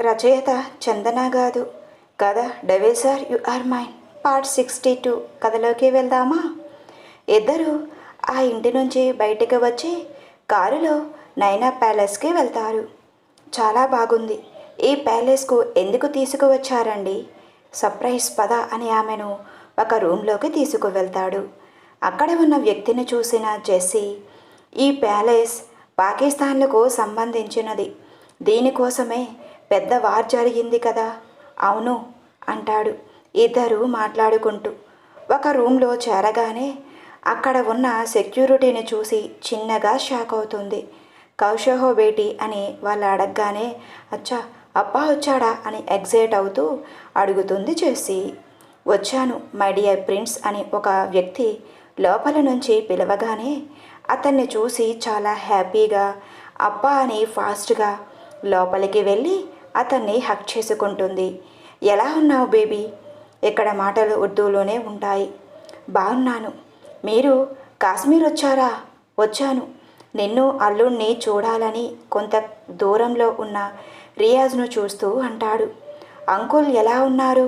రచయిత చందన గాదు. కథ devil you are mine. Part sixty two. కథలోకి వెళ్దామా? ఇద్దరు ఆ ఇంటి నుంచి బయటికి వచ్చి కారులో నైనా ప్యాలెస్కి వెళ్తారు. చాలా బాగుంది. ఈ ప్యాలెస్కు ఎందుకు తీసుకువచ్చారండి? సర్ప్రైజ్ పద అని ఆమెను ఒక రూమ్లోకి తీసుకువెళ్తాడు. అక్కడ ఉన్న వ్యక్తిని చూసిన జెస్సీ ఈ ప్యాలెస్ పాకిస్తాన్లకు సంబంధించినది. దీనికోసమే పెద్ద వార్ జరిగింది కదా? అవును అంటాడు ఇద్దరు మాట్లాడుకుంటూ. ఒక రూమ్లో చేరగానే అక్కడ ఉన్న సెక్యూరిటీని చూసి చిన్నగా షాక్ అవుతుంది. కౌశహో బేటి అని వాళ్ళు అడగగానే అచ్చా అప్పా వచ్చాడా? అని ఎగ్జైట్ అవుతూ అడుగుతుంది చేసి వచ్చాను మై డియర్ ప్రిన్స్ అని ఒక వ్యక్తి లోపల నుంచి పిలవగానే అతన్ని చూసి చాలా హ్యాపీగా అప్పా అని ఫాస్ట్గా లోపలికి వెళ్ళి అతన్ని హక్ చేసుకుంటుంది. ఎలా ఉన్నావు బేబీ? ఇక్కడ మాటలు ఉర్దూలోనే ఉంటాయి. బాగున్నాను. మీరు కాశ్మీర్ వచ్చారా? వచ్చాను. నిన్ను అల్లుణ్ణి చూడాలని కొంత దూరంలో ఉన్న రియాజ్ను చూస్తూ అంటాడు. అంకుల్ ఎలా ఉన్నారు?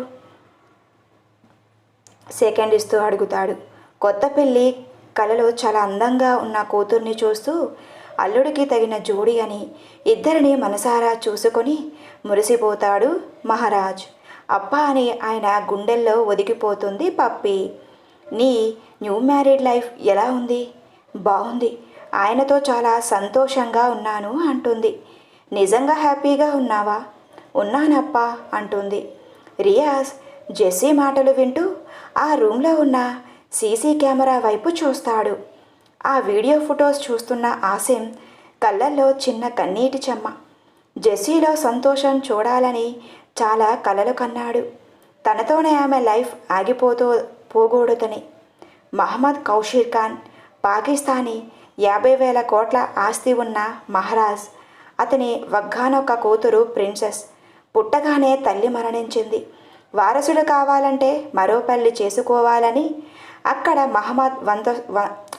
సెకండ్ ఇస్తూ అడుగుతాడు. కొత్త పెళ్ళి కలలో చాలా అందంగా ఉన్న కూతుర్ని చూస్తూ అల్లుడికి తగిన జోడి అని ఇద్దరిని మనసారా చూసుకొని మురిసిపోతాడు మహారాజ్. అబ్బా అని ఆయన గుండెల్లో ఒదిగిపోతుంది పప్పి. నీ న్యూ మ్యారీడ్ లైఫ్ ఎలా ఉంది? బాగుంది. ఆయనతో చాలా సంతోషంగా ఉన్నాను అంటుంది. నిజంగా హ్యాపీగా ఉన్నావా? ఉన్నానప్పా అంటుంది. రియాజ్ జెస్సీ మాటలు వింటూ ఆ రూమ్లో ఉన్న సీసీ కెమెరా వైపు చూస్తాడు. ఆ వీడియో ఫొటోస్ చూస్తున్న ఆసిం కళ్ళల్లో చిన్న కన్నీటి చెమ్మ. జెస్సీలో సంతోషం చూడాలని చాలా కలలు కన్నాడు. తనతోనే ఆమె లైఫ్ ఆగిపోతూ పోకూడదని మహమ్మద్ కౌషీర్ ఖాన్ పాకిస్తానీ యాభై వేల కోట్ల ఆస్తి ఉన్న మహారాజ్ అతని వగ్గానొక్క కూతురు ప్రిన్సెస్ పుట్టగానే తల్లి మరణించింది. వారసుడు కావాలంటే మరో పెళ్ళి చేసుకోవాలని అక్కడ మహమ్మద్ వంశ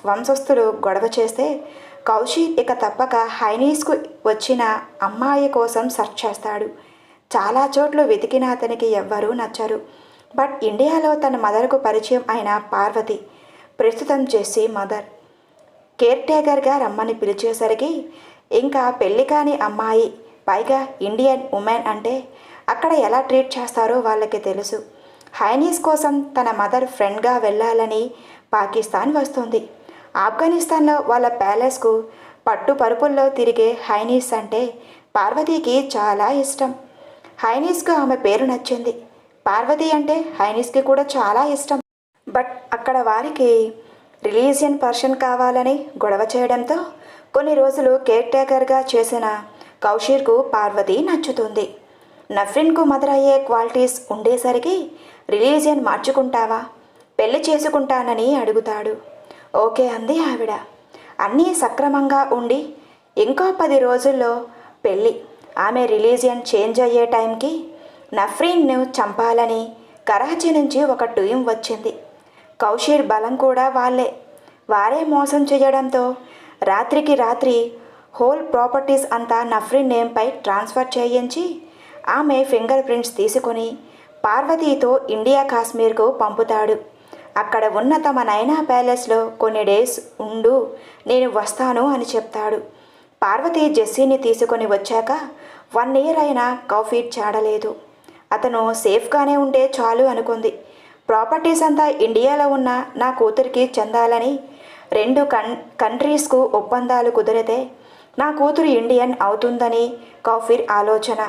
వంశస్థులు గొడవ చేస్తే కౌశిక్ ఇక తప్పక హైనీస్కు వచ్చిన అమ్మాయి కోసం సెర్చ్ చేస్తాడు. చాలా చోట్ల వెతికిన అతనికి ఎవ్వరూ నచ్చరు. బట్ ఇండియాలో తన మదర్కు పరిచయం అయిన పార్వతి ప్రస్తుతం చేసి మదర్. కేర్ టేకర్గా రమ్మని పిలిచేసరికి ఇంకా పెళ్ళి కాని అమ్మాయి పైగా ఇండియన్ ఉమెన్ అంటే అక్కడ ఎలా ట్రీట్ చేస్తారో వాళ్ళకి తెలుసు. హైనీస్ కోసం తన మదర్ ఫ్రెండ్గా వెళ్ళాలని పాకిస్తాన్ వస్తుంది. ఆఫ్ఘనిస్తాన్లో వాళ్ళ ప్యాలెస్కు పట్టు పరుపుల్లో తిరిగే హైనీస్ అంటే పార్వతీకి చాలా ఇష్టం. హైనీస్కు ఆమె పేరు నచ్చింది. పార్వతి అంటే హైనీస్కి కూడా చాలా ఇష్టం. బట్ అక్కడ వారికి రిలీజియన్ పర్సన్ కావాలని గొడవ చేయడంతో కొన్ని రోజులు కేర్ టేకర్గా చేసిన కౌషీర్కు పార్వతి నచ్చుతుంది. నఫ్రిన్కు మదర్ అయ్యే క్వాలిటీస్ ఉండేసరికి రిలీజియన్ మార్చుకుంటావా? పెళ్ళి చేసుకుంటానని అడుగుతాడు. ఓకే అంది ఆవిడ. అన్నీ సక్రమంగా ఉండి ఇంకో పది రోజుల్లో పెళ్ళి ఆమె రిలీజియన్ చేంజ్ అయ్యే టైంకి నఫ్రీన్ను చంపాలని కరాచీ నుంచి ఒక టీం వచ్చింది. కౌశీర్ బలం కూడా వాళ్ళే. వారే మోసం చేయడంతో రాత్రికి రాత్రి హోల్ ప్రాపర్టీస్ అంతా నఫ్రీన్ నేమ్పై ట్రాన్స్ఫర్ చేయించి ఆమె ఫింగర్ ప్రింట్స్ తీసుకొని పార్వతీతో ఇండియా కాశ్మీర్కు పంపుతాడు. అక్కడ ఉన్న తమ నైనా ప్యాలెస్లో కొన్ని డేస్ ఉండు నేను వస్తాను అని చెప్తాడు. పార్వతి జెస్సీని తీసుకొని వచ్చాక వన్ ఇయర్ అయినా కాఫీ చాడలేదు. అతను సేఫ్గానే ఉంటే చాలు అనుకుంది. ప్రాపర్టీస్ అంతా ఇండియాలో ఉన్న నా కూతురికి చెందాలని రెండు కన్ కంట్రీస్కు ఒప్పందాలు కుదిరితే నా కూతురు ఇండియన్ అవుతుందని కౌఫీర్ ఆలోచన.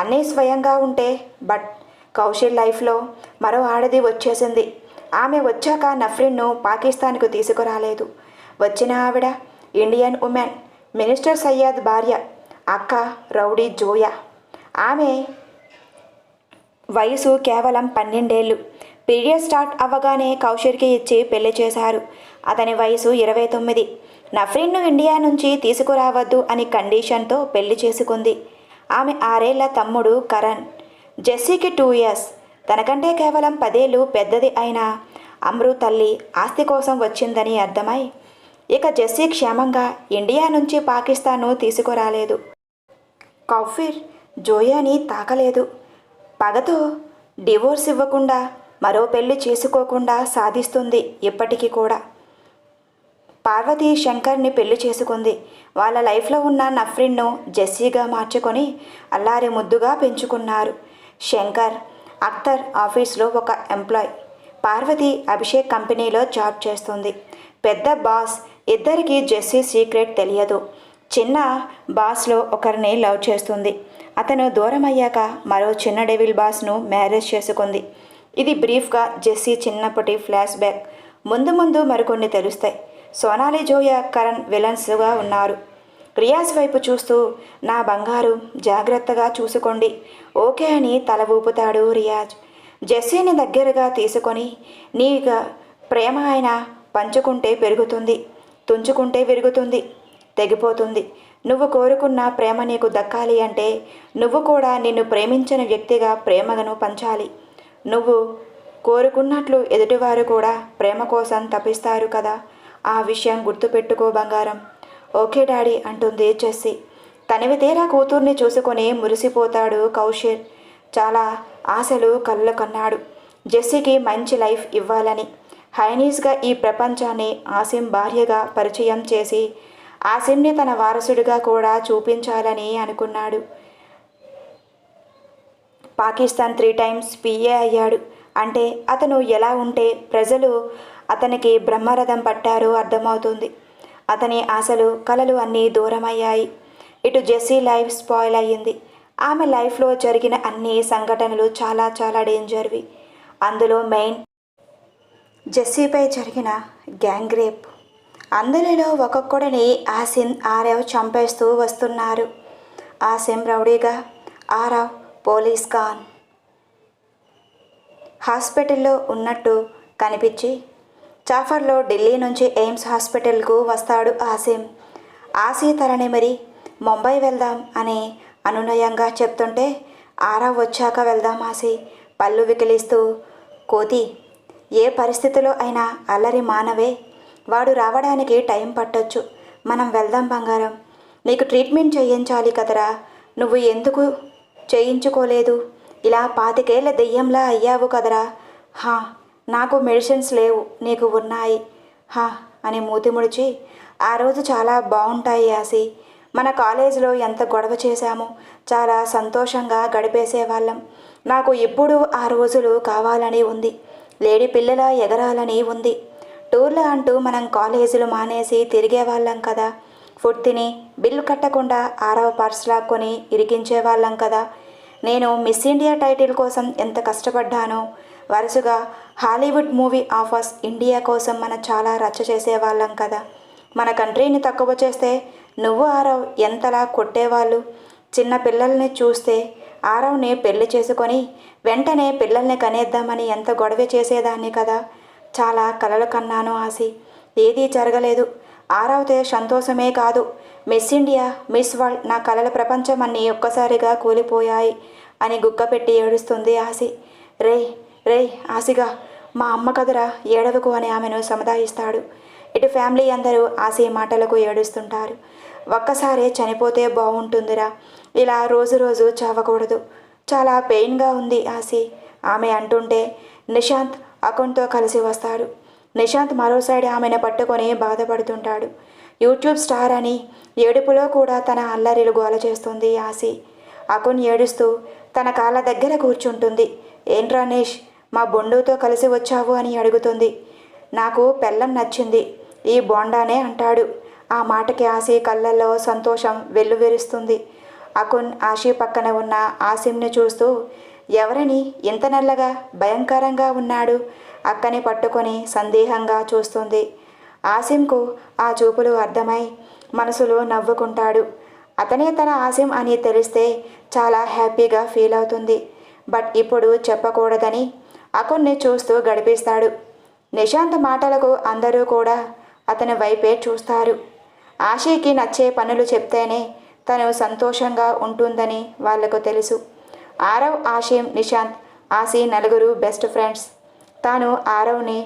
అన్నీ స్వయంగా ఉంటే బట్ కౌశల్ లైఫ్లో మరో ఆడది వచ్చేసింది. ఆమె వచ్చాక నఫ్రిన్ను పాకిస్తాన్కు తీసుకురాలేదు. వచ్చిన ఆవిడ ఇండియన్ ఉమెన్ మినిస్టర్ సయ్యద్ భార్య అక్క రౌడీ జోయా. ఆమె వయసు కేవలం పన్నెండేళ్ళు. పీరియడ్ స్టార్ట్ అవ్వగానే కౌశర్కి ఇచ్చి పెళ్ళి చేశారు. అతని వయసు ఇరవై తొమ్మిది. నఫ్రీన్ను ఇండియా నుంచి తీసుకురావద్దు అని కండిషన్తో పెళ్ళి చేసుకుంది. ఆమె ఆరేళ్ళ తమ్ముడు కరణ్. జెస్సీకి two years. తనకంటే కేవలం పదేళ్ళు పెద్దది అయిన అమ్రు తల్లి ఆస్తి కోసం వచ్చిందని అర్థమై ఇక జెస్సీ క్షేమంగా ఇండియా నుంచి పాకిస్తాన్ను తీసుకురాలేదు. కౌఫీర్ జోయాని తాకలేదు. పగతో డివోర్స్ ఇవ్వకుండా మరో పెళ్ళి చేసుకోకుండా సాధిస్తుంది ఇప్పటికీ కూడా. పార్వతి శంకర్ని పెళ్ళి చేసుకుంది. వాళ్ళ లైఫ్లో ఉన్న నఫ్రిన్ను జెస్సీగా మార్చుకొని అల్లారి ముద్దుగా పెంచుకున్నారు. శంకర్ అఖ్తర్ ఆఫీస్లో ఒక ఎంప్లాయ్. పార్వతి అభిషేక్ కంపెనీలో జాబ్ చేస్తుంది. పెద్ద బాస్ ఇద్దరికి జెస్సీ సీక్రెట్ తెలియదు. చిన్న బాస్లో ఒకరిని లవ్ చేస్తుంది. అతను దూరం అయ్యాక మరో చిన్న డెవిల్ బాస్ను మ్యారేజ్ చేసుకుంది. ఇది బ్రీఫ్గా జెస్సీ చిన్నప్పటి ఫ్లాష్ బ్యాక్. ముందు ముందు మరికొన్ని తెలుస్తాయి. సోనాలి జోయా కరణ్ విలన్స్గా ఉన్నారు. రియాజ్ వైపు చూస్తూ నా బంగారు జాగ్రత్తగా చూసుకోండి. ఓకే అని తల ఊపుతాడు రియాజ్. జెస్సీని దగ్గరగా తీసుకొని నీక ప్రేమ ఆయన పంచుకుంటే పెరుగుతుంది. తుంచుకుంటే విరుగుతుంది. తెగిపోతుంది. నువ్వు కోరుకున్న ప్రేమ నీకు దక్కాలి అంటే నువ్వు కూడా నిన్ను ప్రేమించిన వ్యక్తిగా ప్రేమను పంచాలి. నువ్వు కోరుకున్నట్లు ఎదుటివారు కూడా ప్రేమ కోసం తపిస్తారు కదా. ఆ విషయం గుర్తుపెట్టుకో బంగారం. ఓకే డాడీ అంటుంది జెస్సీ తనివి తీరా కూతుర్ని చూసుకొని మురిసిపోతాడు కౌశిర్ చాలా ఆశలు కళ్ళు కన్నాడు. జెస్సీకి మంచి లైఫ్ ఇవ్వాలని. హైనీస్గా ఈ ప్రపంచాన్ని ఆసిం భార్యగా పరిచయం చేసి ఆసిమ్ని తన వారసుడిగా కూడా చూపించాలని అనుకున్నాడు. పాకిస్తాన్ త్రీ టైమ్స్ పిఏ అయ్యాడు. అంటే అతను ఎలా ఉంటే ప్రజలు అతనికి బ్రహ్మరథం పట్టారో అర్థమవుతుంది. అతని ఆశలు కలలు అన్నీ దూరమయ్యాయి. ఇటు జెస్సీ లైఫ్ స్పాయిల్ అయ్యింది. ఆమె లైఫ్లో జరిగిన అన్ని సంఘటనలు చాలా చాలా డేంజర్వి. అందులో మెయిన్ జెస్సీపై జరిగిన గ్యాంగ్ రేప్. అందరిలో ఒక్కొక్కడిని ఆసిమ్ ఆరవ్ చంపేస్తూ వస్తున్నారు. ఆసిమ్ రౌడీగా ఆరవ్ పోలీస్ ఖాన్ హాస్పిటల్లో ఉన్నట్టు కనిపించి చాఫర్లో ఢిల్లీ నుంచి ఎయిమ్స్ హాస్పిటల్కు వస్తాడు ఆసిమ్. ఆసీ తరణే మరి ముంబై వెళ్దాం అని అనునయంగా చెప్తుంటే ఆరా వచ్చాక వెళ్దాం ఆసి పళ్ళు వికిలిస్తూ కోతి ఏ పరిస్థితిలో అయినా అల్లరి మానవే. వాడు రావడానికి టైం పట్టొచ్చు. మనం వెళ్దాం బంగారం. నీకు ట్రీట్మెంట్ చేయించాలి కదరా. నువ్వు ఎందుకు చేయించుకోలేదు? ఇలా పాతికేళ్ళ దెయ్యంలా అయ్యావు కదరా. హా నాకు మెడిసిన్స్ లేవు నీకు ఉన్నాయి. హా అని మూతి ముడిచి ఆ రోజు చాలా బాగుంటాయి యాసి. మన కాలేజీలో ఎంత గొడవ చేశామో చాలా సంతోషంగా గడిపేసేవాళ్ళం నాకు ఇప్పుడు ఆ రోజులు కావాలని ఉంది. లేడీ పిల్లల ఎగరాలని ఉంది. టూర్లు అంటూ మనం కాలేజీలు మానేసి తిరిగేవాళ్ళం కదా. ఫుడ్ తిని బిల్లు కట్టకుండా ఆరవ పర్స్ లాక్కొని ఇరికించేవాళ్ళం కదా. నేను మిస్ ఇండియా టైటిల్ కోసం ఎంత కష్టపడ్డానో వరుసగా హాలీవుడ్ మూవీ ఆఫర్స్ ఇండియా కోసం మనం చాలా రచ్చ చేసేవాళ్ళం కదా. మన కంట్రీని తక్కువ చేస్తే నువ్వు ఆరవ్ ఎంతలా కొట్టేవాళ్ళు? చిన్న పిల్లల్ని చూస్తే ఆరవ్ని పెళ్ళి చేసుకొని వెంటనే పిల్లల్ని కనేద్దామని ఎంత గొడవ చేసేదాన్ని కదా? చాలా కలలు కన్నాను ఆసి. ఏదీ జరగలేదు. ఆరవతే సంతోషమే కాదు. మిస్ ఇండియా మిస్ వరల్డ్ నా కలల ప్రపంచం అన్నీ ఒక్కసారిగా కూలిపోయాయి అని గుక్కపెట్టి ఏడుస్తుంది ఆసి. రే రే ఆసిగా మా అమ్మ కదరా ఏడవకు అని ఆమెను సముదాయిస్తాడు. ఇటు ఫ్యామిలీ అందరూ ఆసి మాటలకు ఏడుస్తుంటారు. ఒక్కసారే చనిపోతే బాగుంటుందిరా ఇలా రోజు రోజు చావకూడదు. చాలా పెయిన్గా ఉంది ఆసి. ఆమె అంటుంటే నిశాంత్ అకౌంట్తో కలిసి వస్తాడు. నిశాంత్ మరో సైడ్ ఆమెను పట్టుకొని బాధపడుతుంటాడు. యూట్యూబ్ స్టార్ అని ఏడుపులో కూడా తన అల్లరిలు గోల చేస్తుంది ఆసి. అకున్ ఏడుస్తూ తన కాళ్ళ దగ్గర కూర్చుంటుంది. ఏం రానేష్ మా బొండుతో కలిసి వచ్చావు అని అడుగుతుంది. నాకు పెళ్ళం నచ్చింది. ఈ బోండానే అంటాడు. ఆ మాటకి ఆశి కళ్ళల్లో సంతోషం వెల్లువెరుస్తుంది. అకున్ ఆశీ పక్కన ఉన్న ఆసిమ్ని చూస్తూ ఎవరని? ఇంత నల్లగా భయంకరంగా ఉన్నాడు? అక్కని పట్టుకొని సందేహంగా చూస్తుంది. ఆసిమ్కు ఆ చూపులు అర్థమై మనసులో నవ్వుకుంటాడు. అతనే తన ఆసిమ్ అని తెలిస్తే చాలా హ్యాపీగా ఫీల్ అవుతుంది. బట్ ఇప్పుడు చెప్పకూడదని అకున్ని చూస్తూ గడిపిస్తాడు. నిశాంత్ మాటలకు అందరూ కూడా అతని వైపే చూస్తారు. ఆశీకి నచ్చే పనులు చెప్తేనే తను సంతోషంగా ఉంటుందని వాళ్ళకు తెలుసు. ఆరవ్ ఆశీం నిశాంత్ ఆశీ నలుగురు బెస్ట్ ఫ్రెండ్స్. తాను ఆరవ్ని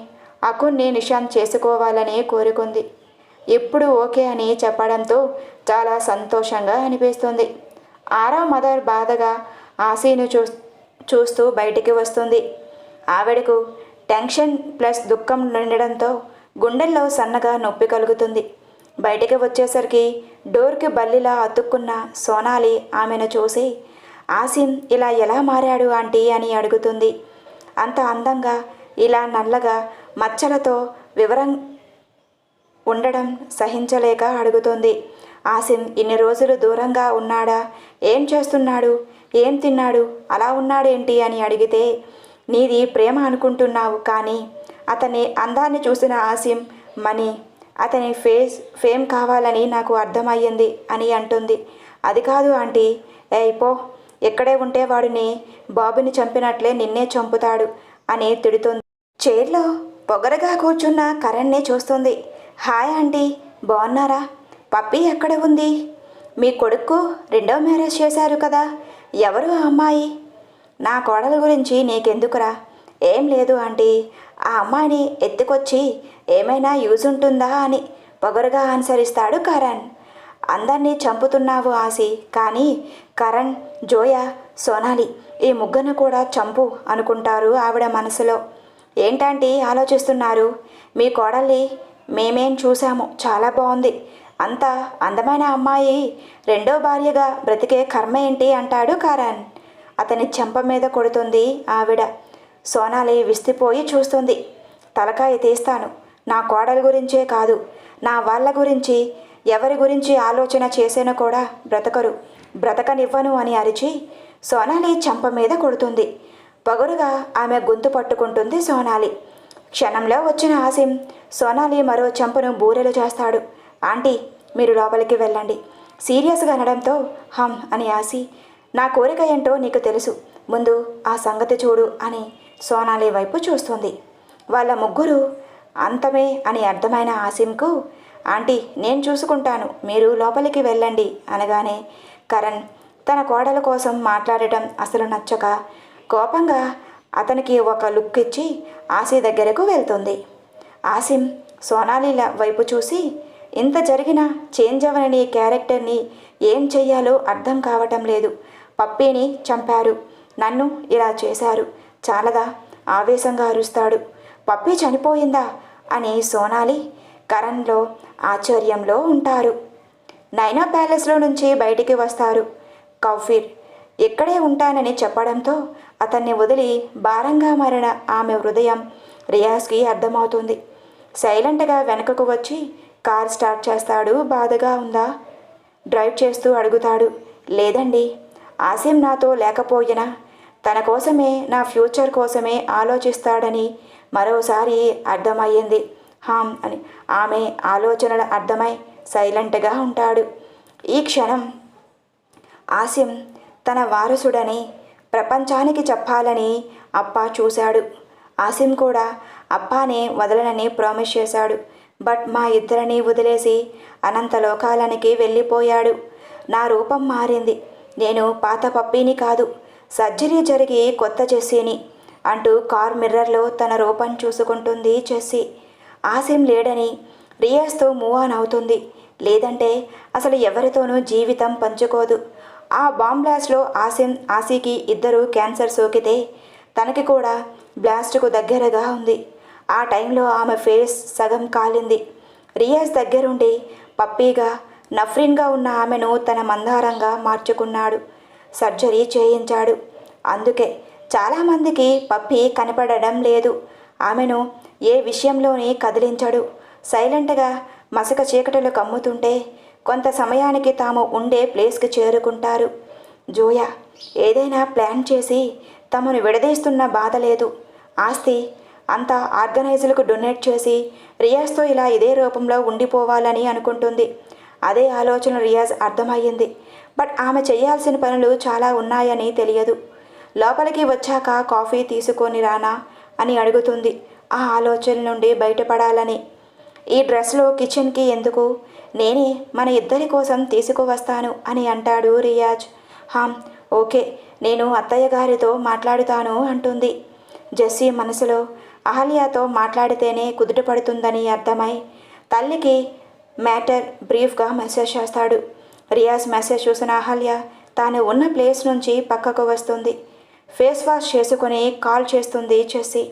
అకున్ని నిశాంత్ చేసుకోవాలని కోరుకుంది. ఎప్పుడు ఓకే అని చెప్పడంతో చాలా సంతోషంగా అనిపిస్తుంది. ఆరవ్ మదర్ బాధగా ఆశీను చూ చూస్తూ బయటికి వస్తుంది. ఆవిడకు టెన్షన్ ప్లస్ దుఃఖం నిండడంతో గుండెల్లో సన్నగా నొప్పి కలుగుతుంది. బయటికి వచ్చేసరికి డోర్కి బల్లిలా అతుక్కున్న సోనాలి ఆమెను చూసి ఆసిం ఇలా ఎలా మారాడు ఆంటీ? అని అడుగుతుంది. అంత అందంగా ఇలా నల్లగా మచ్చలతో వివరం ఉండడం సహించలేక అడుగుతుంది. ఆసిం ఇన్ని రోజులు దూరంగా ఉన్నాడా? ఏం చేస్తున్నాడు? ఏం తిన్నాడు? అలా ఉన్నాడేంటి? అని అడిగితే నీది ప్రేమ అనుకుంటున్నావు కానీ అతని అందాన్ని చూసిన ఆసిం మనీ అతని ఫేస్ ఫేమ్ కావాలని నాకు అర్థమయ్యింది అని అంటుంది. అది కాదు ఆంటీ. ఏయ్ పో. ఎక్కడే ఉంటే వాడిని బాబుని చంపినట్లే నిన్నే చంపుతాడు అని తిడుతుంది. చైర్లో పొగరగా కూర్చున్న కరణ్నే చూస్తుంది. Hi aunty. బాగున్నారా పప్పి ఎక్కడ ఉంది? మీ కొడుకు రెండో మ్యారేజ్ చేశారు కదా. ఎవరు ఆ అమ్మాయి? నా కోడల గురించి నీకెందుకురా? ఏం లేదు ఆంటీ. ఆ అమ్మాయిని ఎత్తుకొచ్చి ఏమైనా యూజ్ ఉంటుందా అని పొగరుగా అనుసరిస్తాడు కరణ్. అందరినీ చంపుతున్నావు ఆసి కానీ కరణ్ జోయ సోనాలి ఈ ముగ్గును కూడా చంపు అనుకుంటారు ఆవిడ మనసులో. ఏంటంటే ఆలోచిస్తున్నారు? మీ కోడల్ని మేమేం చూసాము చాలా బాగుంది అంత అందమైన అమ్మాయి రెండో భార్యగా బ్రతికే కర్మ ఏంటి అంటాడు కరణ్. అతని చెంప మీద కొడుతుంది ఆవిడ. సోనాలి విస్తిపోయి చూస్తుంది. తలకాయ తీస్తాను. నా కోడల గురించే కాదు. నా వాళ్ళ గురించి ఎవరి గురించి ఆలోచన చేసేనో కూడా బ్రతకరు. బ్రతకనివ్వను అని అరిచి సోనాలి చెంప మీద కొడుతుంది. పగురుగా ఆమె గొంతు పట్టుకుంటుంది సోనాలి. క్షణంలో వచ్చిన ఆసిం సోనాలి మరో చెంపను బూరెలు చేస్తాడు. ఆంటీ మీరు లోపలికి వెళ్ళండి. సీరియస్గా అనడంతో హమ్ అని ఆసి నా కోరిక ఏంటో నీకు తెలుసు. ముందు ఆ సంగతి చూడు అని సోనాలి వైపు చూస్తుంది. వాళ్ళ ముగ్గురు అంతమే అని అర్థమైన ఆసిమ్కు ఆంటీ నేను చూసుకుంటాను. మీరు లోపలికి వెళ్ళండి అనగానే కరణ్ తన కోడల కోసం మాట్లాడటం అసలు నచ్చక కోపంగా అతనికి ఒక లుక్ ఇచ్చి ఆసి దగ్గరకు వెళ్తుంది. ఆసిమ్ సోనాలిల వైపు చూసి ఇంత జరిగినా చేంజ్ అవ్వని క్యారెక్టర్ని ఏం చెయ్యాలో అర్థం కావటం లేదు. పప్పీని చంపారు. నన్ను ఇలా చేశారు. చాలదా? ఆవేశంగా అరుస్తాడు. పప్పి చనిపోయిందా? అని సోనాలి కరణ్లో ఆశ్చర్యంలో ఉంటారు. నైనా ప్యాలెస్లో నుంచి బయటికి వస్తారు. కౌఫీర్ ఇక్కడే ఉంటానని చెప్పడంతో అతన్ని వదిలి భారంగా మారిన ఆమె హృదయం రియాజ్కి అర్థమవుతుంది. సైలెంట్గా వెనకకు వచ్చి కార్ స్టార్ట్ చేస్తాడు. బాధగా ఉందా? డ్రైవ్ చేస్తూ అడుగుతాడు. లేదండి. ఆసిం నాతో లేకపోయినా తన కోసమే నా ఫ్యూచర్ కోసమే ఆలోచిస్తాడని మరోసారి అర్థమయ్యింది. హామ్ అని. ఆమె ఆలోచనలు అర్థమై సైలెంట్గా ఉంటాడు. ఈ క్షణం ఆసిం తన వారసుడని ప్రపంచానికి చెప్పాలని అప్ప చూశాడు. ఆసిం కూడా అప్పానే వదలనని ప్రామిస్ చేశాడు. బట్ మా ఇద్దరిని వదిలేసి అనంత లోకాలనికి వెళ్ళిపోయాడు. నా రూపం మారింది. నేను పాత పప్పీని కాదు సర్జరీ జరిగి కొత్త చెస్సీని అంటూ కార్ మిర్రర్లో తన రూపం చూసుకుంటుంది చెస్సీ. ఆసిం లేడని రియాజ్తో మూవ్ ఆన్ అవుతుంది. లేదంటే అసలు ఎవరితోనూ జీవితం పంచుకోదు. ఆ బాంబ్ బ్లాస్ట్లో ఆసిం ఆసీకి ఇద్దరు క్యాన్సర్ సోకితే తనకి కూడా బ్లాస్ట్కు దగ్గరగా ఉంది. ఆ టైంలో ఆమె ఫేస్ సగం కాలింది. రియాజ్ దగ్గరుండి పప్పీగా నఫ్రిన్గా ఉన్న ఆమెను తన మందారంగా మార్చుకున్నాడు. సర్జరీ చేయించాడు. అందుకే చాలామందికి పప్పి కనపడడం లేదు. ఆమెను ఏ విషయంలోని కదిలించడు. సైలెంట్గా మసక చీకటిలో కమ్ముతుంటే కొంత సమయానికి తాము ఉండే ప్లేస్కి చేరుకుంటారు. జోయా ఏదైనా ప్లాన్ చేసి తమను విడదీస్తున్న బాధ లేదు. ఆస్తి అంతా ఆర్గనైజర్లకు డొనేట్ చేసి రియాస్తో ఇలా ఇదే రూపంలో ఉండిపోవాలని అనుకుంటుంది. అదే ఆలోచన రియాజ్ అర్థమయ్యింది. బట్ ఆమె చేయాల్సిన పనులు చాలా ఉన్నాయని తెలియదు. లోపలికి వచ్చాక కాఫీ తీసుకొని రానా అని అడుగుతుంది. ఆ ఆలోచన నుండి బయటపడాలని. ఈ డ్రెస్లో కిచెన్కి ఎందుకు? నేనే మన ఇద్దరి కోసం తీసుకువస్తాను అని అంటాడు రియాజ్. హామ్ ఓకే నేను అత్తయ్య గారితో మాట్లాడుతాను అంటుంది. జెస్సీ మనసులో అహల్యతో మాట్లాడితేనే కుదుట పడుతుందని అర్థమై తల్లికి మ్యాటర్ బ్రీఫ్గా మెసేజ్ చేస్తాడు. రియాజ్ మెసేజ్ చూసిన అహల్య తాను ఉన్న ప్లేస్ నుంచి పక్కకు వస్తుంది. ఫేస్ వాష్ చేసుకుని కాల్ చేస్తుంది చెస్సి.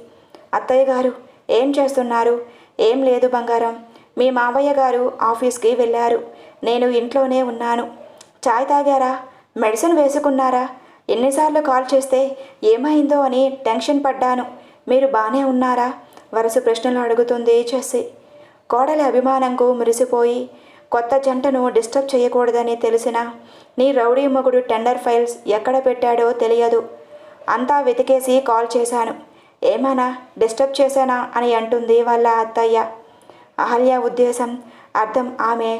అత్తయ్య గారు ఏం చేస్తున్నారు? ఏం లేదు బంగారం. మీ మావయ్య గారు ఆఫీస్కి వెళ్ళారు. నేను ఇంట్లోనే ఉన్నాను. చాయ్ తాగారా? మెడిసిన్ వేసుకున్నారా? ఎన్నిసార్లు కాల్ చేస్తే ఏమైందో అని టెన్షన్ పడ్డాను. మీరు బాగానే ఉన్నారా? వరుస ప్రశ్నలు అడుగుతుంది చెస్సి. కోడలి అభిమానంకు మురిసిపోయి కొత్త జంటను డిస్టర్బ్ చేయకూడదని తెలిసిన నీ రౌడీ మొగుడు టెండర్ ఫైల్స్ ఎక్కడ పెట్టాడో తెలియదు. అంతా వెతికేసి కాల్ చేశాను. ఏమైనా డిస్టర్బ్ చేశానా అని అంటుంది వాళ్ళ అత్తయ్య. అహల్య ఉద్దేశం అర్థం ఆమె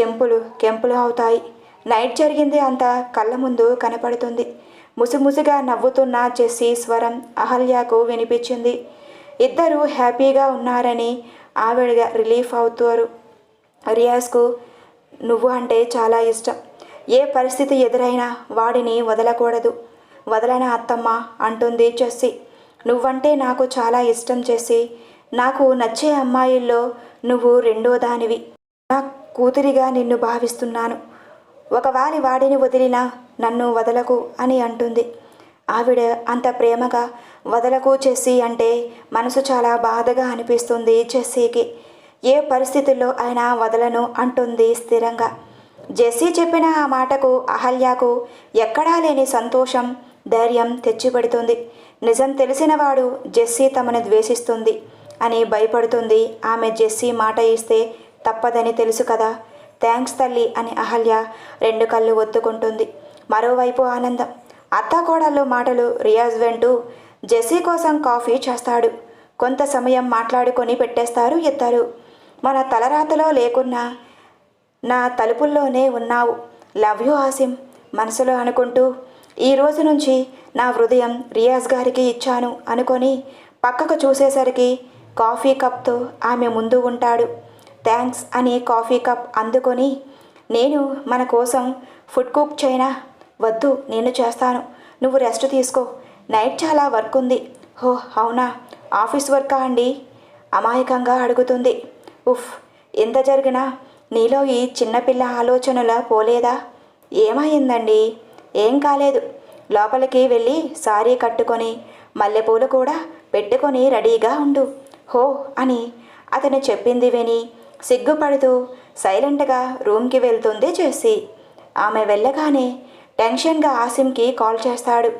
చెంపులు కెంపులు అవుతాయి. నైట్ జరిగింది అంతా కళ్ళ ముందు కనపడుతుంది. ముసిముసిగా నవ్వుతున్న జెస్సీ స్వరం అహల్యకు వినిపించింది. ఇద్దరు హ్యాపీగా ఉన్నారని ఆవిడగా రిలీఫ్ అవుతారు. రియాజ్కు నువ్వు అంటే చాలా ఇష్టం. ఏ పరిస్థితి ఎదురైనా వాడిని వదలకూడదు. వదలన అత్తమ్మ అంటుంది చెస్సి. నువ్వంటే నాకు చాలా ఇష్టం చేసి నాకు నచ్చే అమ్మాయిల్లో నువ్వు రెండో దానివి. నా కూతురిగా నిన్ను భావిస్తున్నాను. ఒకవారి వాడిని వదిలినా నన్ను వదలకు అని అంటుంది. ఆవిడ అంత ప్రేమగా వదలకు చెస్సీ అంటే మనసు చాలా బాధగా అనిపిస్తుంది చెస్సీకి ఏ పరిస్థితుల్లో అయినా వదలను అంటుంది స్థిరంగా. జెస్సీ చెప్పిన ఆ మాటకు అహల్యకు ఎక్కడా లేని సంతోషం ధైర్యం తెచ్చిపెడుతుంది. నిజం తెలిసినవాడు జెస్సీ తమను ద్వేషిస్తుంది అని భయపడుతుంది. ఆమె జెస్సీ మాట ఇస్తే తప్పదని తెలుసు కదా. థ్యాంక్స్ తల్లి అని అహల్య రెండు కళ్ళు ఒత్తుకుంటుంది. మరోవైపు ఆనందం. అత్తాకోడళ్ళు మాటలు రియాజ్ వెంటూ జెస్సీ కోసం కాఫీ చేస్తాడు. కొంత సమయం మాట్లాడుకొని పెట్టేస్తారు ఇద్దరు. మన తలరాతలో లేకున్నా నా తలుపుల్లోనే ఉన్నావు. లవ్ యూ ఆసిమ్ మనసులో అనుకుంటూ ఈ రోజు నుంచి నా హృదయం రియాజ్ గారికి ఇచ్చాను అనుకొని పక్కకు చూసేసరికి కాఫీ కప్తో ఆమె ముందు ఉంటాడు. థ్యాంక్స్ అని కాఫీ కప్ అందుకొని నేను మన కోసం ఫుడ్ కుక్ చేయనా వద్దు నేను చేస్తాను. నువ్వు రెస్ట్ తీసుకో. నైట్ చాలా వర్క్ ఉంది. హో అవునా? ఆఫీస్ వర్కా అండి? అమాయకంగా అడుగుతుంది. ఉఫ్ ఎంత జరిగినా నీలో ఈ చిన్నపిల్ల ఆలోచనల పోలేదా? ఏమైందండి? ఏం కాలేదు. లోపలికి వెళ్ళి సారీ కట్టుకొని మల్లెపూలు కూడా పెట్టుకొని రెడీగా ఉండు. హో అని అతను చెప్పింది విని సిగ్గుపడుతూ సైలెంట్గా రూమ్కి వెళ్తుంది చేసి ఆమె వెళ్ళగానే టెన్షన్గా ఆసిమ్కి కాల్ చేస్తాడు.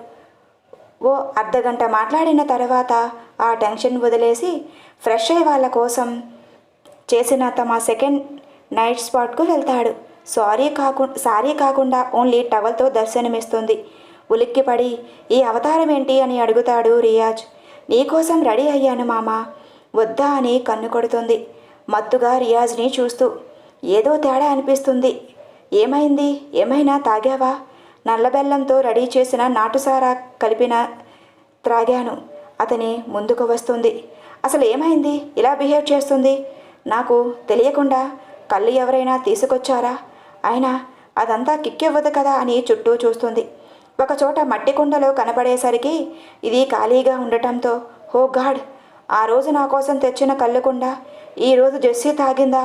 ఓ అర్ధగంట మాట్లాడిన తర్వాత ఆ టెన్షన్ వదిలేసి ఫ్రెష్ అయ్యి వాళ్ళ కోసం చేసిన తమ సెకండ్ నైట్ స్పాట్కు వెళ్తాడు. సారీ కాకు సారీ కాకుండా ఓన్లీ టవల్తో దర్శనమిస్తుంది. ఉలిక్కిపడి ఈ అవతారం ఏంటి? అని అడుగుతాడు రియాజ్. నీకోసం రెడీ అయ్యాను మామ. వద్దా? అని కన్ను కొడుతుంది. మత్తుగా రియాజ్ని చూస్తూ ఏదో తేడా అనిపిస్తుంది. ఏమైంది? ఏమైనా తాగావా? నల్లబెల్లంతో రెడీ చేసిన నాటుసారా కలిపిన త్రాగాను. అతని ముందుకు వస్తుంది. అసలు ఏమైంది? ఇలా బిహేవ్ చేస్తుంది? నాకు తెలియకుండా కళ్ళు ఎవరైనా తీసుకొచ్చారా? అయినా అదంతా కిక్కివ్వదు కదా? అని చుట్టూ చూస్తుంది. ఒకచోట మట్టి కుండలో కనపడేసరికి ఇది ఖాళీగా ఉండటంతో హో గాడ్! ఆ రోజు నా కోసం తెచ్చిన కళ్ళుకుండ ఈరోజు జెస్సీ తాగిందా?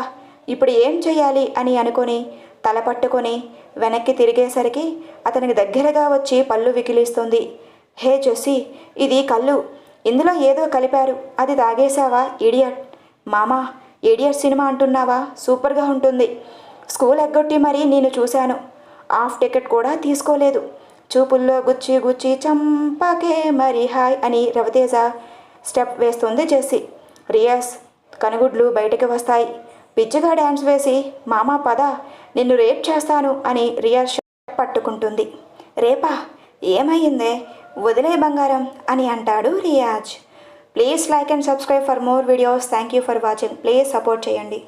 ఇప్పుడు ఏం చేయాలి అని అనుకొని తల పట్టుకొని వెనక్కి తిరిగేసరికి అతనికి దగ్గరగా వచ్చి పళ్ళు వికిలిస్తుంది. హే జెస్సీ ఇది కళ్ళు. ఇందులో ఏదో కలిపారు. అది తాగేశావా ఇడియట్? మామా ఇడియట్ సినిమా అంటున్నావా? సూపర్గా ఉంటుంది. స్కూల్ ఎగ్గొట్టి మరీ నేను చూశాను. హాఫ్ టికెట్ కూడా తీసుకోలేదు. చూపుల్లో గుచ్చి గుచ్చి చంపకే మరి హాయ్ అని రవితేజ స్టెప్ వేస్తుంది జెస్సీ రియాస్ కనుగుడ్లు బయటకు వస్తాయి. పిచ్చిగా డ్యాన్స్ వేసి మామా పద. నిన్ను రేప్ చేస్తాను అని రియాజ్ పట్టుకుంటుంది. రేపా? ఏమయ్యిందే వదిలే బంగారం అని అంటాడు Riyaz. Please like and subscribe for more videos. Thank you for watching. Please support చేయండి.